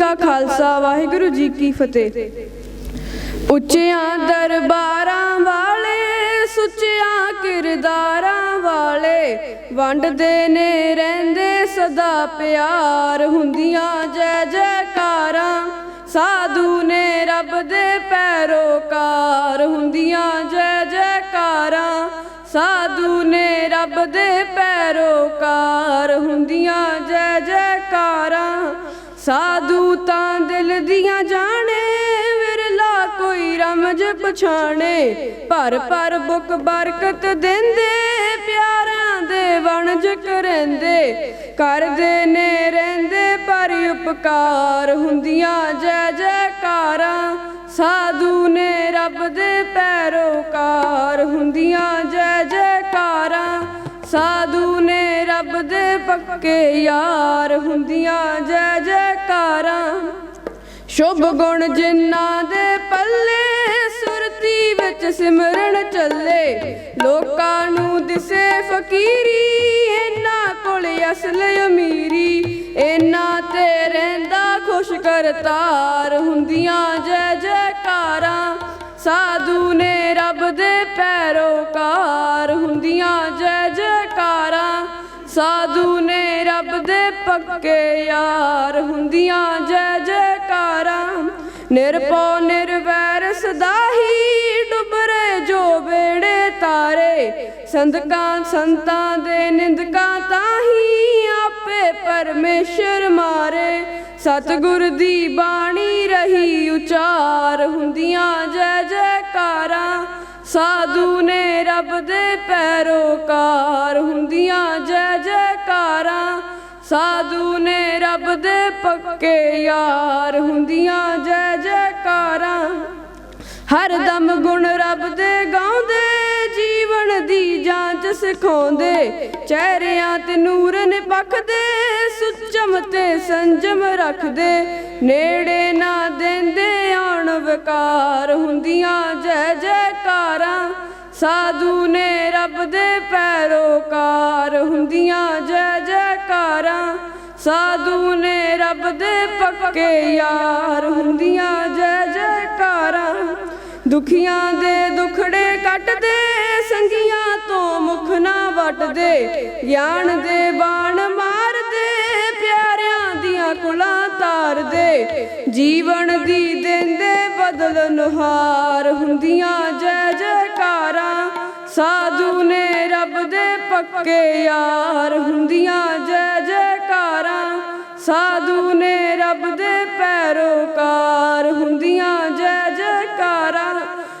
ਕਾ ਖਾਲਸਾ, ਵਾਹਿਗੁਰੂ ਜੀ ਕੀ ਫਤਿਹ। ਉੱਚਿਆਂ ਦਰਬਾਰਾਂ ਵਾਲੇ, ਸੁੱਚਿਆਂ ਕਿਰਦਾਰਾਂ ਵਾਲੇ, ਵੰਡਦੇ ਨੇ, ਰਹਿੰਦੇ ਸਦਾ ਪਿਆਰ ਹੁੰਦੀਆਂ, ਜੈ ਜੈਕਾਰਾਂ। ਸਾਧੂ ਨੇ ਰੱਬ ਦੇ ਪੈਰੋਕਾਰ ਹੁੰਦੀਆਂ, ਜੈ ਜੈਕਾਰਾਂ। ਸਾਧੂ ਨੇ ਰੱਬ ਦੇ ਪੈਰੋਕਾਰ ਹੁੰਦੀਆਂ, ਜੈ ਜੈਕਾਰਾਂ। ਸਾਧੂ ਤਾਂ ਦਿਲ ਦੀਆਂ ਜਾਣੇ, ਵਿਰਲਾ ਕੋਈ ਰਮਜ ਪਛਾਣੇ। ਭਰ ਭਰ ਬੁਕ ਬਰਕਤ ਦਿੰਦੇ ਪਿਆਰਾਂ ਦੇ ਵਣਜ ਕਰੰਦੇ। ਕਰਦੇ ਨੇ ਰਹਿੰਦੇ, ਪਰ ਉਪਕਾਰ ਹੁੰਦੀਆਂ ਜੈ ਜੈਕਾਰਾਂ। ਸਾਧੂ ਨੇ ਰੱਬ ਦੇ ਪੈਰੋਕਾਰ ਹੁੰਦੀਆਂ ਜੈ ਜੈਕਾਰਾਂ। ਸਾਧੂ ਨੇ ਰੱਬ ਦੇ ਪੱਕੇ ਯਾਰ ਹੁੰਦੀਆਂ ਜੈ ਜੈ ਜੈਕਾਰਾਂ ਸ਼ੁਭ ਗੁਣ ਜਿਨ੍ਹਾਂ ਦੇ ਪੱਲੇ ਸੁਰਤੀ ਵਿੱਚ ਸਿਮਰਨ ਚੱਲੇ। ਲੋਕਾਂ ਨੂੰ ਦਿਸੇ ਫਕੀਰੀ, ਇਹਨਾਂ ਕੋਲ ਅਸਲ ਅਮੀਰੀ। ਇਹਨਾਂ ਤੇ ਰਹਿੰਦਾ ਖੁਸ਼ ਕਰਤਾਰ ਹੁੰਦੀਆਂ ਜੈ ਜੈਕਾਰਾਂ। ਸਾਧੂ ਨੇ ਰੱਬ ਦੇ ਪੈਰੋਕਾਰ। ਦੇ ਯਾਰ ਹੁੰਦੀਆਂ ਜੈ ਜੈਕਾਰਾਂ। ਨਿਰਪਉ ਨਿਰਵੈਰ ਸਦਾ ਹੀ ਡੁੱਬਰੇ ਜੋ ਬੇੜੇ ਤਾਰੇ। ਸੰਦਕਾਂ ਸੰਤਾਂ ਦੇ ਨਿੰਦਕਾਂ ਤਾਹੀ ਆਪੇ ਪਰਮੇਸ਼ਰ ਮਾਰੇ। ਸਤਿਗੁਰ ਦੀ ਬਾਣੀ ਰਹੀ ਉਚਾਰ, ਹੁੰਦੀਆਂ ਜੈ ਜੈਕਾਰਾਂ। ਸਾਧੂ ਨੇ ਰੱਬ ਦੇ ਪੈਰੋਕਾਰ, ਹੁੰਦੀਆਂ ਸਾਧੂ ਨੇ ਰੱਬ ਦੇ ਪੱਕੇ ਯਾਰ ਹੁੰਦੀਆਂ ਜੈ ਜੈਕਾਰਾਂ। ਹਰ ਦਮ ਗੁਣ ਰੱਬ ਦੇ ਗਾਉਂਦੇ, ਜੀਵਨ ਦੀ ਜਾਂਚ ਸਿਖਾਉਂਦੇ। ਚਿਹਰਿਆਂ ਤੇ ਨੂਰ ਨਿਪਖਦੇ ਸੁਚਮ ਤੇ ਸੰਜਮ ਰੱਖਦੇ। ਨੇੜੇ ਨਾ ਦਿੰਦੇ ਆਣ ਵਿਕਾਰ ਹੁੰਦੀਆਂ ਜੈ ਜੈਕਾਰਾਂ। ਸਾਧੂ ਨੇ ਰੱਬ ਦੇ ਪੈਰੋਕਾਰ ਹੁੰਦੀਆਂ ਜੈ ਜੈਕਾਰਾਂ। ਸਾਧੂ ਨੇ ਰੱਬ ਦੇ ਪੱਕੇ ਯਾਰ ਹੁੰਦੀਆਂ ਜੈ ਜੈਕਾਰਾਂ, ਦੁਖੀਆਂ ਦੇ ਦੁਖੜੇ ਕੱਟਦੇ, ਸੰਗੀਆਂ ਤੋਂ ਮੁਖ ਨਾ ਵਟਦੇ, ਗਿਆਨ ਦੇ ਬਾਣ ਮਾਰਦੇ, ਪਿਆਰਿਆਂ ਦੀਆਂ ਕੁਲਾਂ ਤਾਰਦੇ, ਜੀਵਨ ਦੀ ਦਿੰਦੇ ਬਦਲ ਨੁਹਾਰ ਹੁੰਦੀਆਂ ਜੈ ਜੈਕਾਰਾਂ, ਸਾਧੂ ਨੇ ਰੱਬ ਦੇ ਪੱਕੇ ਯਾਰ ਹੁੰਦੀਆਂ ਜੈ